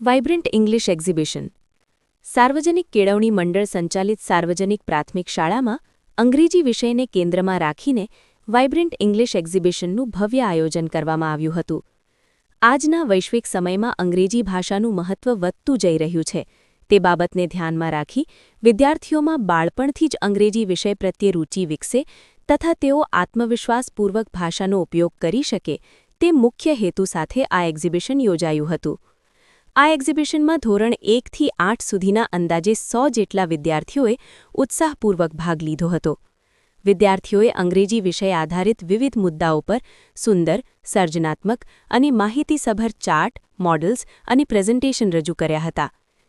Vibrant English exhibition. સાર્વજનિક કેળવણી મંડળ સંચાલિત સાર્વજનિક પ્રાથમિક શાળામાં અંગ્રેજી વિષયને કેન્દ્રમાં રાખીને વાઇબ્રન્ટ ઇંગ્લિશ એક્ઝિબિશનનું ભવ્ય આયોજન કરવામાં આવ્યું હતું. આજના વૈશ્વિક સમયમાં અંગ્રેજી ભાષાનું મહત્વ વધતું જઈ રહ્યું છે. તે બાબતને ધ્યાનમાં રાખી વિદ્યાર્થીઓમાં બાળપણથી જ અંગ્રેજી વિષય પ્રત્યે રૂચિ વિકસે તથા તેઓ આત્મવિશ્વાસપૂર્વક ભાષાનો ઉપયોગ કરી શકે તે મુખ્ય હેતુ સાથે આ એક્ઝિબિશન યોજાયું હતું. આ એક્ઝિબિશનમાં ધોરણ એકથી આઠ સુધીના અંદાજે સો જેટલા વિદ્યાર્થીઓએ ઉત્સાહપૂર્વક ભાગ લીધો હતો. વિદ્યાર્થીઓએ અંગ્રેજી વિષય આધારિત વિવિધ મુદ્દાઓ પર સુંદર, સર્જનાત્મક અને માહિતીસભર ચાર્ટ, મોડલ્સ અને પ્રેઝન્ટેશન રજૂ કર્યા હતા,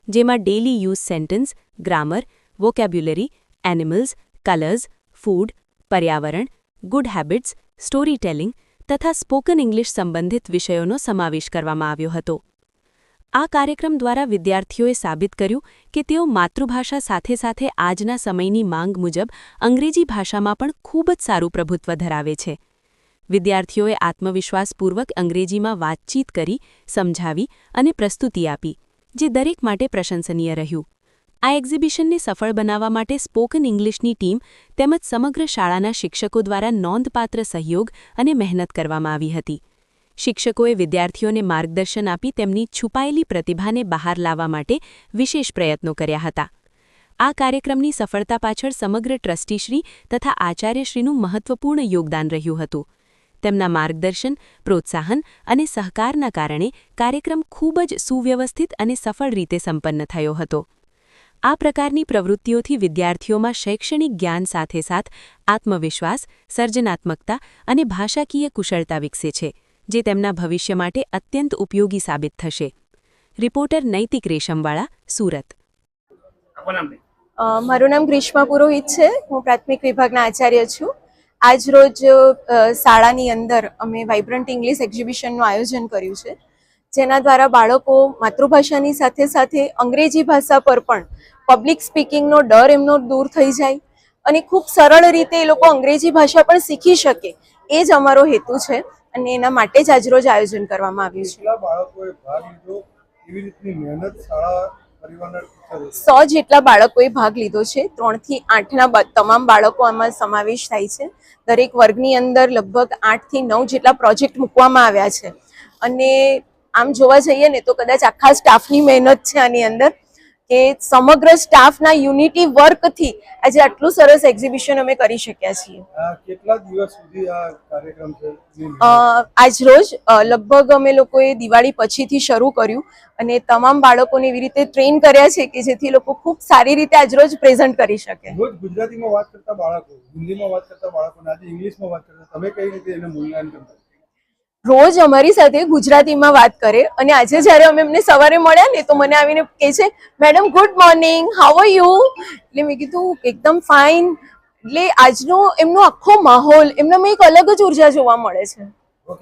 જેમાં daily use sentence, grammar, vocabulary, animals, colours, food, પર્યાવરણ, ગુડ હેબિટ્સ, સ્ટોરી ટેલિંગ તથા સ્પોકન ઇંગ્લિશ સંબંધિત વિષયોનો સમાવેશ કરવામાં આવ્યો હતો. આ કાર્યક્રમ દ્વારા વિદ્યાર્થીઓએ સાબિત કર્યું કે તેઓ માતૃભાષા સાથે સાથે આજના સમયની માંગ મુજબ અંગ્રેજી ભાષામાં પણ ખૂબ જ સારું પ્રભુત્વ ધરાવે છે. વિદ્યાર્થીઓએ આત્મવિશ્વાસપૂર્વક અંગ્રેજીમાં વાતચીત કરી, સમજાવી અને પ્રસ્તુતિ આપી, જે દરેક માટે પ્રશંસનીય રહ્યું. આ એક્ઝિબિશનને સફળ બનાવવા માટે સ્પોકન ઇંગ્લિશની ટીમ તેમજ સમગ્ર શાળાના શિક્ષકો દ્વારા નોંધપાત્ર સહયોગ અને મહેનત કરવામાં આવી હતી. શિક્ષકોએ વિદ્યાર્થીઓને માર્ગદર્શન આપી તેમની છુપાયેલી પ્રતિભાને બહાર લાવવા માટે વિશેષ પ્રયત્નો કર્યા હતા. આ કાર્યક્રમની સફળતા પાછળ સમગ્ર ટ્રસ્ટીશ્રી તથા આચાર્યશ્રીનું મહત્વપૂર્ણ યોગદાન રહ્યું હતું. તેમના માર્ગદર્શન, પ્રોત્સાહન અને સહકારના કારણે કાર્યક્રમ ખૂબ જ સુવ્યવસ્થિત અને સફળ રીતે સંપન્ન થયો હતો. આ પ્રકારની પ્રવૃત્તિઓથી વિદ્યાર્થીઓમાં શૈક્ષણિક જ્ઞાન સાથે સાથ, આત્મવિશ્વાસ, સર્જનાત્મકતા અને ભાષાકીય કુશળતા વિકસે છે. જે તેમના ભવિષ્ય માટે અત્યંત ઉપયોગી સાબિત થશે. રિપોર્ટર નૈતિક રેશમવાળા સુરત. મારું નામ ગ્રીષ્મા પુરોહિત છે. હું પ્રાથમિક વિભાગના આચાર્ય છું. આજ રોજ શાળાની અંદર અમે વાઇબ્રન્ટ ઇંગ્લિશ એક્ઝિબિશનનું આયોજન કર્યું છે જેના દ્વારા બાળકો માતૃભાષાની સાથે સાથે અંગ્રેજી ભાષા પર પણ પબ્લિક સ્પીકિંગનો ડર એમનો દૂર થઈ જાય અને ખૂબ સરળ રીતે એ લોકો અંગ્રેજી ભાષા પણ શીખી શકે એ જ અમારો હેતુ છે. અને એના માટે જ આજરોજ આયોજન કરવામાં આવ્યું છે. બાળકોએ ભાગ લીધો? કેવી રીતની મહેનત શાળા સો જેટલા બાળકોએ ભાગ લીધો છે. ત્રણથી આઠના તમામ બાળકો આમાં સમાવેશ થાય છે. દરેક વર્ગની અંદર લગભગ આઠથી નવ જેટલા પ્રોજેક્ટ મૂકવામાં આવ્યા છે. અને આમ જોવા જઈએ ને તો કદાચ આખા સ્ટાફની મહેનત છે આની અંદર. કે સમગ્ર સ્ટાફના યુનિટી વર્કથી આજે આટલું સરસ એક્ઝિબિશન અમે કરી શક્યા છીએ. કેટલા દિવસ સુધી આ કાર્યક્રમ છે? આજ અ, લગભગ અમે લોકોએ દિવાળી પછીથી શરૂ કર્યું અને તમામ બાળકોને એવી રીતે ટ્રેન કર્યા છે કે જેથી લોકો ખૂબ સારી રીતે આજ રોજ પ્રેઝન્ટ કરી શકે. રોજ ગુજરાતીમાં વાત કરતા બાળકો હિન્દીમાં વાત કરતા બાળકો આજે ઇંગ્લિશમાં વાત કરતા તમે કઈ રીતે એને મૂલ્યાંકન કરો રોજ અમારી સાથે ગુજરાતીમાં વાત કરે અને આજે જ્યારે અમે એમને સવારે મળ્યા ને, તો મને આવીને કહે છે, madam, good morning how are you એટલે મેં કીધું, એકદમ ફાઇન એટલે આજનો એમનો આખો માહોલ, એમનામાં એક અલગ જ ઊર્જા જોવા મળે છે.